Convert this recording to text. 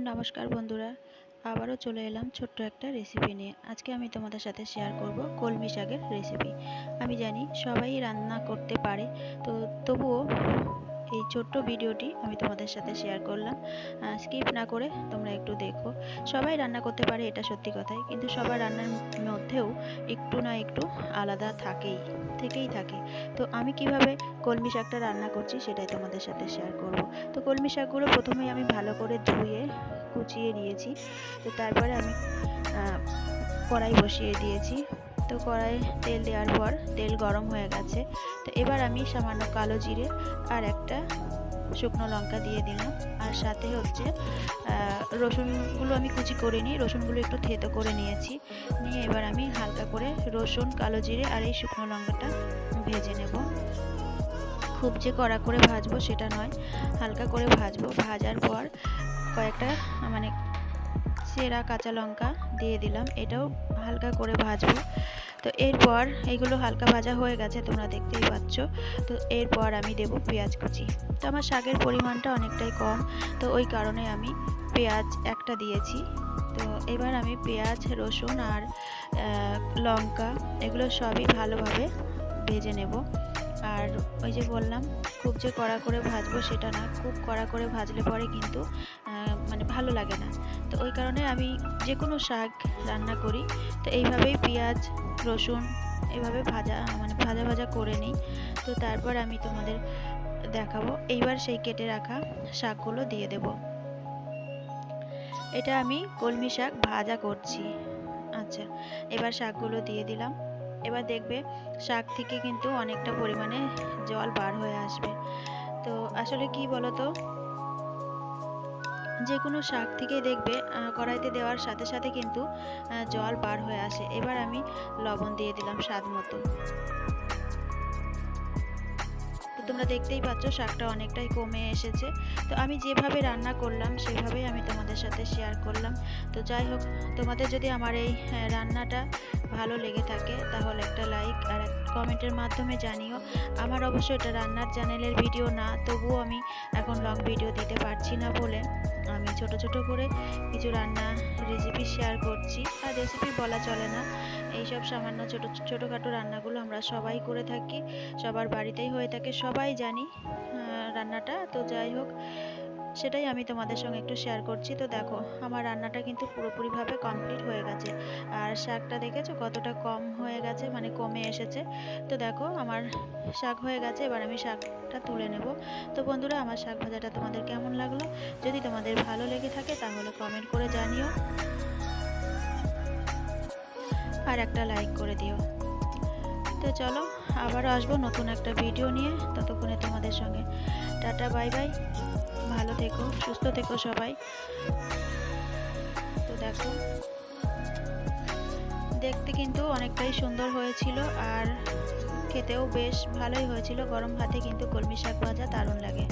নমস্কার বন্ধুরা, আবারও চলে এলাম ছোট্ট একটা রেসিপি নিয়ে। আজকে আমি তোমাদের সাথে শেয়ার করব কলমি শাকের রেসিপি আমি জানি সবাই রান্না করতে পারে, তো তবুও এই ছোট্ট ভিডিওটি আমি তোমাদের সাথে শেয়ার করলাম। স্কিপ না করে তোমরা একটু দেখো। সবাই রান্না করতে পারে, এটা সত্যি কথাই। কিন্তু সবার রান্নার মধ্যেও একটু না একটু আলাদা থাকেই, থেকেই থাকে। তো আমি কীভাবে কলমি শাকটা রান্না করছি সেটাই তোমাদের সাথে শেয়ার করব। তো কলমি শাকগুলো প্রথমেই আমি ভালো করে ধুয়ে কুচিয়ে নিয়েছি। তো তারপরে আমি কড়াই বসিয়ে দিয়েছি। তো কড়াই তেল দেওয়ার পর তেল গরম হয়ে গেছে। তো এবার আমি সামান্য কালো জিরে আর একটা শুকনো লঙ্কা দিয়ে দিলাম। আর সাথে হচ্ছে রসুনগুলো আমি কুচি করে নিই। রসুনগুলো একটু থেতো করে নিয়েছি। নিয়ে এবার আমি হালকা করে রসুন, কালো জিরে আর এই শুকনো লঙ্কাটা ভেজে নেব। খুব যে কড়া করে ভাজবো সেটা নয়। হালকা করে ভাজবো। ভাজার পর কয়েকটা মানে সেরা কাঁচা লঙ্কা দিয়ে দিলাম। এটাও হালকা করে ভাজবো। তো এরপর এইগুলো হালকা ভাজা হয়ে গেছে, তোমরা দেখতেই পাচ্ছ। তো এরপর আমি দেব পেঁয়াজ কুচি। তো আমার শাকের পরিমাণটা অনেকটাই কম, তো ওই কারণে আমি পেঁয়াজ একটা দিয়েছি। তো এবার আমি পেঁয়াজ, রসুন আর লঙ্কা, এগুলো সবই ভালোভাবে ভেজে নেব। আর ওই যে বললাম, খুব যে কড়া করে ভাজবো সেটা না, খুব কড়া করে ভাজলে পরে কিন্তু মানে ভালো লাগে না। তো ওই কারণে আমি যে কোনো শাক রান্না করি। তো এইভাবেই পেঁয়াজ, রসুন এভাবে ভাজা মানে ভাজা ভাজা করে নিই। তো তারপর আমি তোমাদের দেখাবো। এইবার সেই কেটে রাখা শাকগুলো দিয়ে দেব। এটা আমি কলমি শাক ভাজা করছি। আচ্ছা এবার শাকগুলো দিয়ে দিলাম। এবার দেখবে শাক থেকে কিন্তু অনেকটা পরিমাণে জল বার হয়ে আসবে। তো আসলে কি বলতো? যে কোনো শাক থেকেই দেখবে কড়াইতে দেওয়ার সাথে সাথে কিন্তু জল বার হয়ে আসে। এবার আমি লবণ দিয়ে দিলাম স্বাদ মতো। তোমরা দেখতেই পাচ্ছ শাকটা অনেকটাই কমে এসেছে। তো আমি যেভাবে রান্না করলাম, সেভাবেই আমি তোমাদের সাথে শেয়ার করলাম। তো যাই হোক, তোমাদের যদি আমার এই রান্নাটা ভালো লেগে থাকে, তাহলে একটা লাইক আর কমেন্টের মাধ্যমে জানিও। আমার অবশ্য এটা রান্নার চ্যানেলের ভিডিও না, তবুও আমি এখন লং ভিডিও দিতে পারছি না বলে আমি ছোট ছোট করে কিছু রান্না রেসিপি শেয়ার করছি। আর রেসিপি বলা চলে না, এইসব সামান্য ছোট ছোটোখাটো রান্নাগুলো আমরা সবাই করে থাকি, সবার বাড়িতেই হয়ে থাকে, সবাই জানি রান্নাটা। তো যাই হোক সেটাই আমি তোমাদের সঙ্গে একটু শেয়ার করছি। তো দেখো, আমার রান্নাটা কিন্তু পুরোপুরিভাবে কমপ্লিট হয়ে গেছে। আর শাকটা দেখেছ কতটা কম হয়ে গেছে? মানে কমে এসেছে। তো দেখো, আমার শাক হয়ে গেছে, এবার আমি শাকটা তুলে নেব। তো বন্ধুরা, আমার শাক ভাজাটা তোমাদের কেমন লাগল? যদি তোমাদের ভালো লেগে থাকে তাহলে কমেন্ট করে জানিও। আর একটা লাইক করে দিও। তো চলো আবারও আসব নতুন একটা ভিডিও নিয়ে ততক্ষণে তোমাদের সঙ্গে। টাটা বাই বাই ভালো থেকো, সুস্থ থেকো সবাই। তো দেখো, দেখতে কিন্তু অনেকটাই সুন্দর হয়েছিল আর খেতেও বেশ ভালোই হয়েছিল। গরম ভাতে কিন্তু কলমি শাক ভাজা দারুণ লাগে।